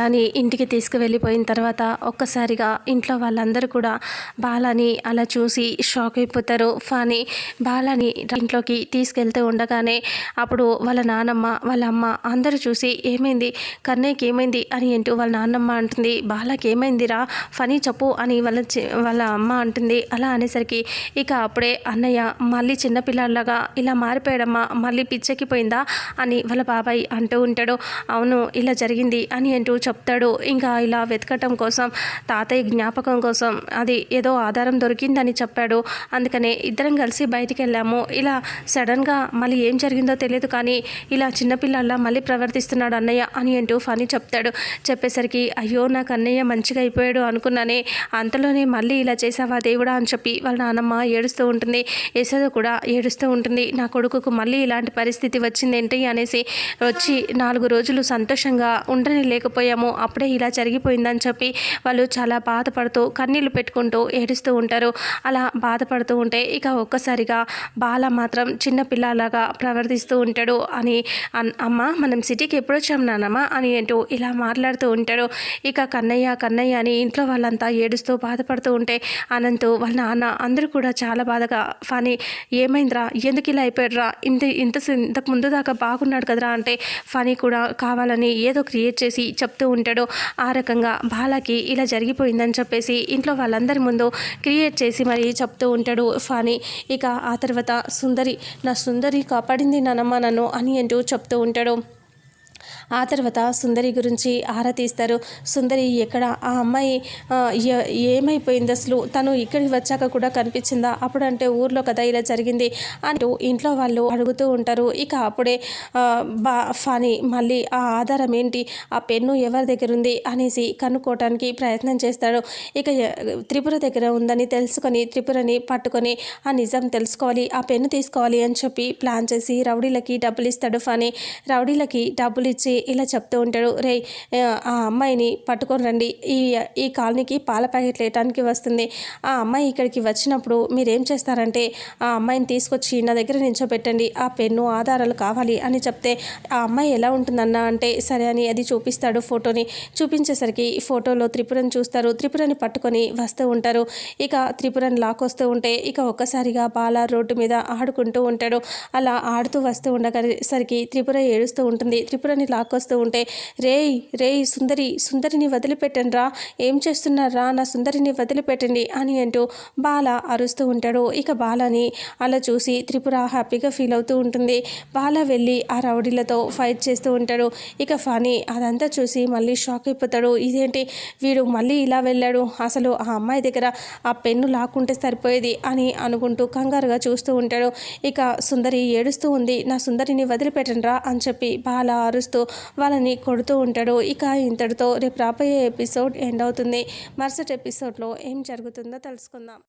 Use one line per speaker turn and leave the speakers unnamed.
బాలాని ఇంటికి తీసుకువెళ్ళిపోయిన తర్వాత ఒక్కసారిగా ఇంట్లో వాళ్ళందరూ కూడా బాలాని అలా చూసి షాక్ అయిపోతారు. ఫాని బాలాని ఇంట్లోకి తీసుకెళ్తూ ఉండగానే అప్పుడు వాళ్ళ నానమ్మ వాళ్ళ అమ్మ అందరూ చూసి ఏమైంది? కన్నయ్యకి ఏమైంది అని అంటూ వాళ్ళ నాన్నమ్మ అంటుంది బాలాకి ఏమైందిరా? ఫనీ చెప్పు అని వాళ్ళ వాళ్ళ అమ్మ అంటుంది. అలా అనేసరికి ఇక అప్పుడే అన్నయ్య మళ్ళీ చిన్నపిల్లలాగా ఇలా మారిపోయాడమ్మా మళ్ళీ పిచ్చెక్కిపోయిందా? అని వాళ్ళ బాబాయ్ అంటూ ఉంటాడు. అవును ఇలా జరిగింది అని అంటూ చెప్తాడు. ఇంకా ఇలా వెతకటం కోసం తాతయ్య జ్ఞాపకం కోసం అది ఏదో ఆధారం దొరికిందని చెప్పాడు. అందుకనే ఇద్దరం కలిసి బయటికి వెళ్ళాము ఇలా సడన్గా మళ్ళీ ఏం జరిగిందో తెలియదు కానీ ఇలా చిన్నపిల్లల్లా మళ్ళీ ప్రవర్తిస్తున్నాడు అన్నయ్య అని అంటూ ఫనీ చెప్తాడు. చెప్పేసరికి అయ్యో నాకు అన్నయ్య మంచిగా అయిపోయాడు అనుకున్నానే అంతలోనే మళ్ళీ ఇలా చేసావా దేవుడా? అని చెప్పి వాళ్ళ నాన్నమ్మ ఏడుస్తూ ఉంటుంది. యశోద కూడా ఏడుస్తూ ఉంటుంది. నా కొడుకుకు మళ్ళీ ఇలాంటి పరిస్థితి వచ్చిందేంటి? అనేసి వచ్చి నాలుగు రోజులు సంతోషంగా ఉండని లేకపోయాము. అప్పుడే ఇలా జరిగిపోయిందని చెప్పి వాళ్ళు చాలా బాధపడుతూ కన్నీళ్ళు పెట్టుకుంటూ ఏడుస్తూ ఉంటారు. అలా బాధపడుతూ ఉంటే ఇక ఒక్కసారిగా బాల మాత్రం చిన్న పిల్లలాగా ప్రవర్తిస్తూ ఉంటాడు అని అన్- అమ్మ మనం సిటీకి ఎప్పుడు వచ్చాం నాన్నమ్మ అని అంటూ ఇలా మాట్లాడుతూ ఉంటాడు. ఇక కన్నయ్య కన్నయ్య అని ఇంట్లో వాళ్ళంతా ఏడుస్తూ బాధపడుతూ ఉంటే అనంతు వాళ్ళ నాన్న అందరూ కూడా చాలా బాధగా ఫనీ ఏమైందిరా? ఎందుకు ఇలా అయిపోయాడురా? ఇంత ఇంత ఇంతకు ముందు దాకా బాగున్నాడు కదరా అంటే ఫనీ కూడా కావాలని ఏదో క్రియేట్ చేసి చెప్తూ చెప్తూ ఉంటాడు ఆ రకంగా బాలాకి ఇలా జరిగిపోయిందని చెప్పేసి ఇంట్లో వాళ్ళందరి ముందు క్రియేట్ చేసి మరి చెప్తూ ఉంటాడు ఫనీ. ఇక ఆ తర్వాత సుందరి నా సుందరి కాపాడింది నానమ్మ నన్ను అని అంటూ చెప్తూ ఉంటాడు. ఆ తర్వాత సుందరి గురించి ఆరా తీస్తారు. సుందరి ఎక్కడ? ఆ అమ్మాయి ఏమైపోయింది అసలు? తను ఇక్కడికి వచ్చాక కూడా కనిపించిందా? అప్పుడంటే ఊర్లో కదా ఇలా జరిగింది అంటూ ఇంట్లో వాళ్ళు అడుగుతూ ఉంటారు. ఇక అప్పుడే బా ఫనీ మళ్ళీ ఆ ఆధారం ఏంటి? ఆ పెన్ను ఎవరి దగ్గర ఉంది? అనేసి కనుక్కోవటానికి ప్రయత్నం చేస్తాడు. ఇక త్రిపుర దగ్గర ఉందని తెలుసుకొని త్రిపురని పట్టుకొని ఆ నిజం తెలుసుకోవాలి. ఆ పెన్ను తీసుకోవాలి అని చెప్పి ప్లాన్ చేసి రౌడీలకి డబ్బులు ఇస్తాడు ఫనీ. రౌడీలకి డబ్బులు ఇచ్చి ఇలా చెప్తూ ఉంటాడు రే ఆ అమ్మాయిని పట్టుకొని రండి. ఈ ఈ కాలనీకి పాల ప్యాకెట్లు వేయటానికి వస్తుంది. ఆ అమ్మాయి ఇక్కడికి వచ్చినప్పుడు మీరేం చేస్తారంటే ఆ అమ్మాయిని తీసుకొచ్చి నా దగ్గర నించోబెట్టండి. ఆ పెన్ను ఆధారాలు కావాలి అని చెప్తే ఆ అమ్మాయి ఎలా ఉంటుందన్నా అంటే సరే అని అది చూపిస్తాడు ఫోటోని. చూపించేసరికి ఈ ఫోటోలో త్రిపురని చూస్తారు. త్రిపురని పట్టుకొని వస్తూ ఉంటారు. ఇక త్రిపురని లాక్కొస్తూ ఉంటే ఇక ఒక్కసారిగా బాల రోడ్డు మీద ఆడుకుంటూ ఉంటాడు. అలా ఆడుతూ వస్తూ ఉండగసరికి త్రిపుర ఏడుస్తూ ఉంటుంది. త్రిపురని లాక్ లాక్కొస్తూ ఉంటే రేయ్ రేయ్ సుందరి సుందరిని వదిలిపెట్టండి రా ఏం చేస్తున్నారా? నా సుందరిని వదిలిపెట్టండి అని అంటూ బాల అరుస్తూ ఉంటాడు. ఇక బాలని అలా చూసి త్రిపుర హ్యాపీగా ఫీల్ అవుతూ ఉంటుంది. బాల వెళ్ళి ఆ రౌడీలతో ఫైట్ చేస్తూ ఉంటాడు. ఇక ఫనీ అదంతా చూసి మళ్ళీ షాక్ అయిపోతాడు. ఇదేంటి? వీడు మళ్ళీ ఇలా వెళ్ళాడు? అసలు ఆ అమ్మాయి దగ్గర ఆ పెన్ను లాక్కుంటే సరిపోయేది? అని అనుకుంటూ కంగారుగా చూస్తూ ఉంటాడు. ఇక సుందరి ఏడుస్తూ ఉంది. నా సుందరిని వదిలిపెట్టండిరా అని చెప్పి బాల అరుస్తూ వాళ్ళని కొడుతూ ఉంటాడు. ఇక ఇంతటితో రేపు రాబోయే ఎపిసోడ్ ఎండ్ అవుతుంది. మరుసటి ఎపిసోడ్లో ఏం జరుగుతుందో తెలుసుకుందాం.